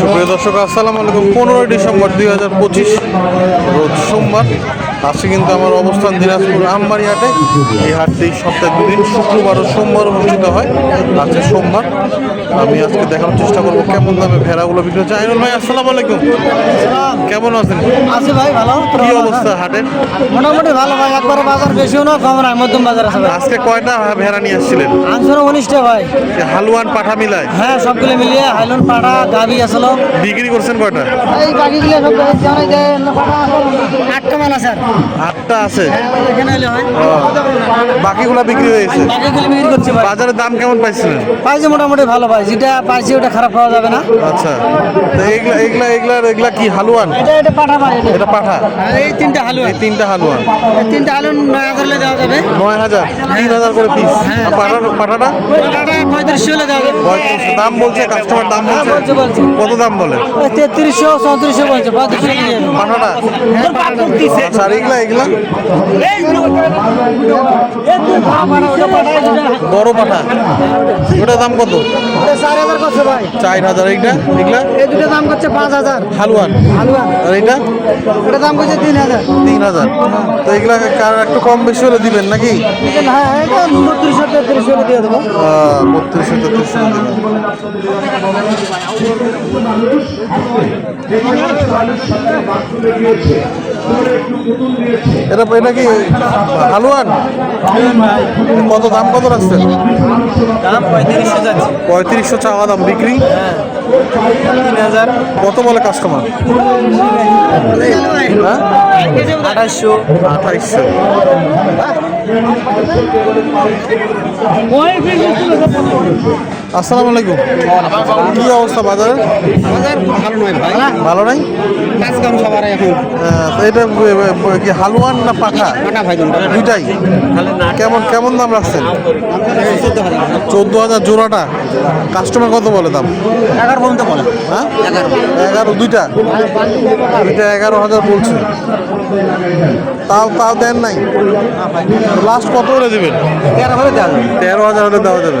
সুপ্রিয় দর্শক আসসালামু আলাইকুম। পনেরোই ডিসেম্বর দুই হাজার পঁচিশ রোজ সোমবার। আজকে কিন্তু আমার অবস্থান দিনাজপুর আমবাড়ি হাটে এই হাটটি সপ্তাহে দুদিন শুক্রবার ও সোমবার অনুষ্ঠিত হয়। আজকে সোমবার। আমি আজকে দেখানোর চেষ্টা করব কেমন দামে ভেড়াগুলো বিক্রি হচ্ছে। আইনুল ভাই আসসালামু আলাইকুম। কেমন আছেন? আছে ভাই ভালো। কি অবস্থা? হাটের? মোটামুটি ভালো ভাই একবারে বাজার বেশিও না কম না মধ্যম বাজার আছে আজকে কয়টা ভেড়া নিয়ে আসছিলেন? আনছো উনিশটা ভাই। হালুয়ান পাঠা মিলায়? হ্যাঁ সবগুলো মিলিয়ে হাইলন পাড়া গাবি আসলো। বিক্রি করছেন কয়টা? এই বাকিগুলো সব মাল আছে আটটা আছে। হয় বাকিগুলা বিক্রি হয়েছে। বাকিগুলো বিক্রি করছি ভাই। বাজারে দাম কেমন পাইছিলেন? পাইছে মোটামুটি ভালো ভাই। যেটা পাইছি ওটা খারাপ পাওয়া যাবে না। আচ্ছা। তো এইগুলা এইগুলা এইগুলা এগুলা কি হালুয়ান? এটা এটা পাঠা ভাই এটা। পাঠা? এই তিনটা হালুয়া এই তিনটা হালুয়ান। এই তিনটা হালুয়া নয় হাজার দেওয়া যাবে। নয় হাজার তিন হাজার করে পিস আর পাঠাটা? পাঠাটা পঁয়ত্রিশশো হলে দেওয়া যাবে। পঁয়ত্রিশশো। দাম বলছে কাস্টমার দাম হ্যাঁ, বলছে। কত দাম বলে? তেত্রিশশো চৌত্রিশশো বলছে পঁয়ত্রিশশো পাঠাটা। আচ্ছা ওটা দিবে বড় পাঠা। ওটার দাম কত? চার হাজার করছে ভাই। চার হাজার এইটা? এগুলা? এই দুটো দাম করছে পাঁচ হাজার। হালুয়ান হালুয়া আর এইটা? এটা দাম করছে তিন হাজার। তিন হাজার। তো কার একটু কম বেশি হলে দিবেন নাকি? হ্যাঁ এটা বত্রিশশো তেত্রিশশো হলে দিয়ে দেবো। বত্রিশশো তেত্রিশশো দিবেন এটা এটা কি হালুয়ান? কত দাম কত রাখছেন? দাম পঁয়ত্রিশশো যাচ্ছে। পঁয়ত্রিশশো চাওয়া দাম বিক্রি? তিন হাজার। কত বলে কাস্টমার হ্যাঁ? আঠাশশো আঠাইশশো। আসসালামু আলাইকুম। কি অবস্থা বাজারে? ভালো নাই? এটা কি হালুয়ান না কাটা দুইটাই। কেমন কেমন দাম রাখছেন? চোদ্দ হাজার জোড়াটা। কাস্টমার কত বলে দাম? এগারো পর্যন্ত বলে হ্যাঁ? এগারো, দুইটা? দুইটা এগারো হাজার বলছে। তাও তাও দেন নাই? লাস্ট কত হলে দেবেন? তেরো হাজার হলে দেওয়া যাবে।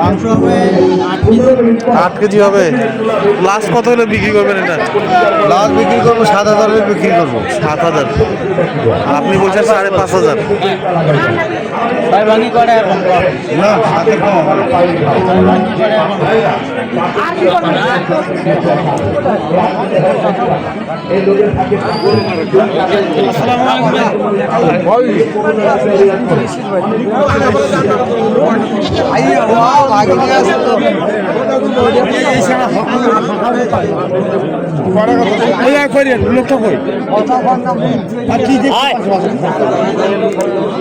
মাংস হবে আট কেজি হবে। লাস্ট কত হলে বিক্রি করবেন এটা? লাস্ট বিক্রি করব সাত হাজার বিক্রি করব। সাত হাজার। আর আপনি বলছেন সাড়ে পাঁচ হাজার। ভাই। ভাঙি করে এখন না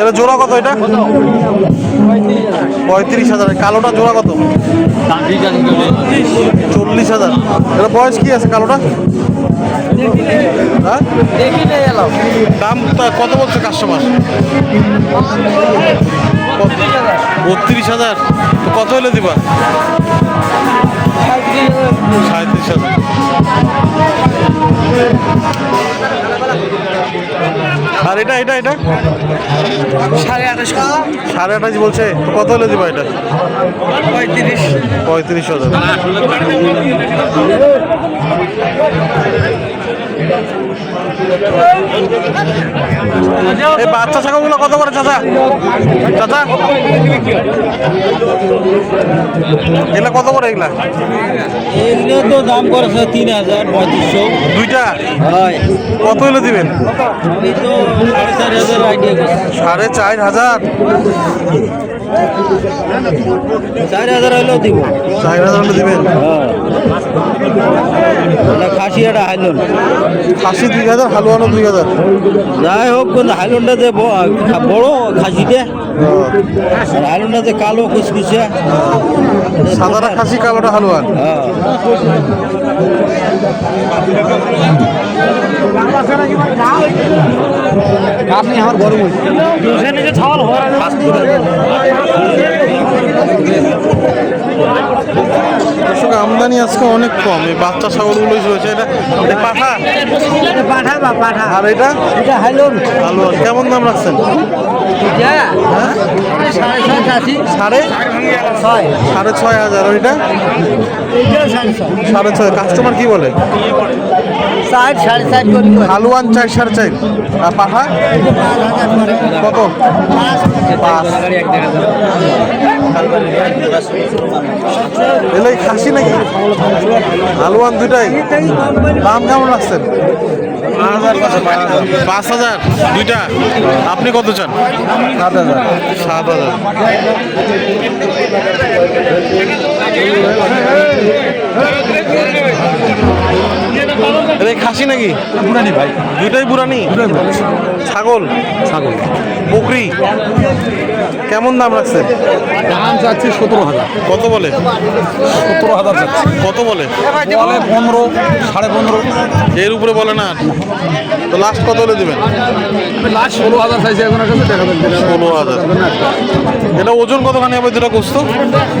এটা জোড়া কত এটা? পঁয়ত্রিশ হাজার। কালোটা জোড়া কত? চল্লিশ হাজার। এটা বয়স কি আছে কালোটা? হ্যাঁ? দাম কত বলছে কাস্টমার বত্রিশ হাজার। কত হলে দিবা? সাঁত্রিশ হাজার। আর এটা এটা এটা? সাড়ে আঠাশ সাড়ে আঠাশ বলছে কত হলে দিবা এটা? পঁয়ত্রিশ। পঁয়ত্রিশ হাজার। এই বাচ্চা ছাগলগুলো কত করে চাচা? চাচা? এগুলা কত করে এগুলা? এগুলো তো দাম করেছে তিন হাজার পঁয়ত্রিশশো। দুইটা? হয়। কত হলে দিবেন? সাড়ে চার হাজার? চার হাজার হলেও দিব। চার হাজার হলে দিবেন? হ্যাঁ। খাসি একটা হাইলন। খাসি দুই হাজার হালুয়ানো দুই হাজার। যাই হোক কিন্তু হাইলনটা যে বড় খাসিতে আর হাইলনটা যে কালো কুচকুচে সাদাটা খাসি কালোটা হালুয়ান হ্যাঁ। আপনি আমার বড় বলছি দর্শক আমদানি আজকে অনেক কম। এই বাচ্চা ছাগলগুলোই রয়েছে। এটা এটা পাঠা? পাঠা বা পাঠা। আর এটা? এটা হাইলন। হালুয়ান কেমন দাম রাখছেন? হ্যাঁ? সাড়ে সাড়ে? ছয়। হাজার। ওইটা? সাড়ে ছয়। কাস্টমার কি বলে? চার সাড়ে চার করি হালুয়ান চার সাড়ে চার আর পাঠা কত পাঁচ এলে খাসি নাকি হালুয়ান দুইটাই দাম কেমন রাখছেন পাঁচ হাজার দুইটা আপনি কত চান সাত হাজার সাত হাজার এটা খাসি নাকি? বুড়ানি ভাই। দুইটাই বুড়ানি? ছাগল? ছাগল। বকরি? কেমন দাম রাখছে? দাম চাচ্ছি সতেরো হাজার। কত বলে? সতেরো হাজার কত বলে? বলে পনেরো সাড়ে পনেরো। এর উপরে বলে না। তো লাস্ট কত হলে দেবেন? লাস্ট ষোলো হাজার চাইছি এখন কাছে ষোলো হাজার। এটা ওজন কতখানি হবে দুটা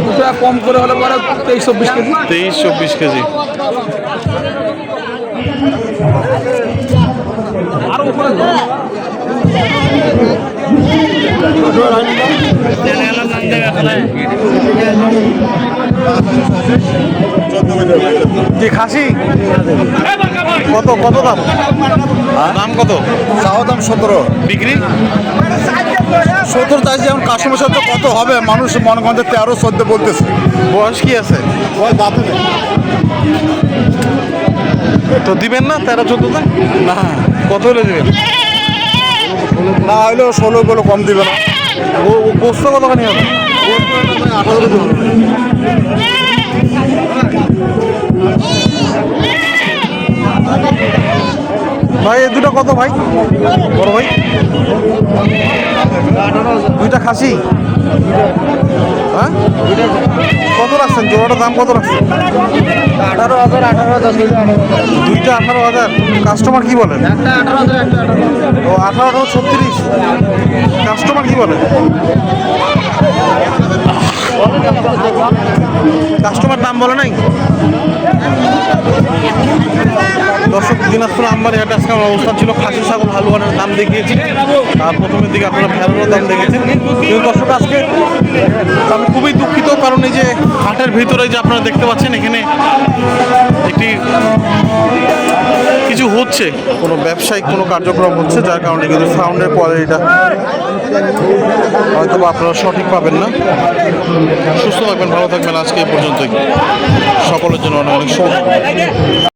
দুটা কম করে হলে পরে তেইশ চব্বিশ কেজি। তেইশ চব্বিশ কেজি। খাসি? কত কত দাম? দাম কত? চাওয়া দাম সতেরো। বিক্রি? সত্তর চাইছি এখন কাস্টমার সাথে কত হবে? মানুষ মনে যে তেরো চোদ্দ বলতেছে। বয়স কি আছে? ওই দাঁতে। তো দিবেন না তেরো চোদ্দতে না কত হলে দিবেন? না হইলেও ষোলো গুলো কম দিবে না। ও ও গোস্ত কতখানি হবে? আঠারো। ভাই এই দুটো কত ভাই? বড় ভাই? দুইটা খাসি? হ্যাঁ? কত রাখছেন? জোড়াটার দাম কত রাখছেন? আঠারো হাজার আঠারো হাজার দুইটা আঠারো হাজার। কাস্টমার কি বলেন? আঠারো ও, আঠারো, ছত্রিশ। কাস্টমার কি বলে কাস্টমার দাম বলে নাই? দর্শক, দিনাজপুর আমবাড়ি হাটে আজকে আমার অবস্থান ছিল খাসি ছাগল হালুয়ানের দাম দেখিয়েছি। আর প্রথমের দিকে আপনারা ভেড়ারও দাম দেখেছেন। কিন্তু দর্শক, আজকে আমি খুবই দুঃখিত, কারণ এই যে হাটের ভিতরে যে আপনারা দেখতে পাচ্ছেন, এখানে একটি কিছু হচ্ছে, কোনো ব্যবসায়িক কোনো কার্যক্রম হচ্ছে, যার কারণে কিন্তু সাউন্ডের কোয়ালিটিটা হয়তো বা আপনারা সঠিক পাবেন না। সুস্থ থাকবেন, ভালো থাকবেন, আজকে এই পর্যন্তই। সকলের জন্য অনেক অনেক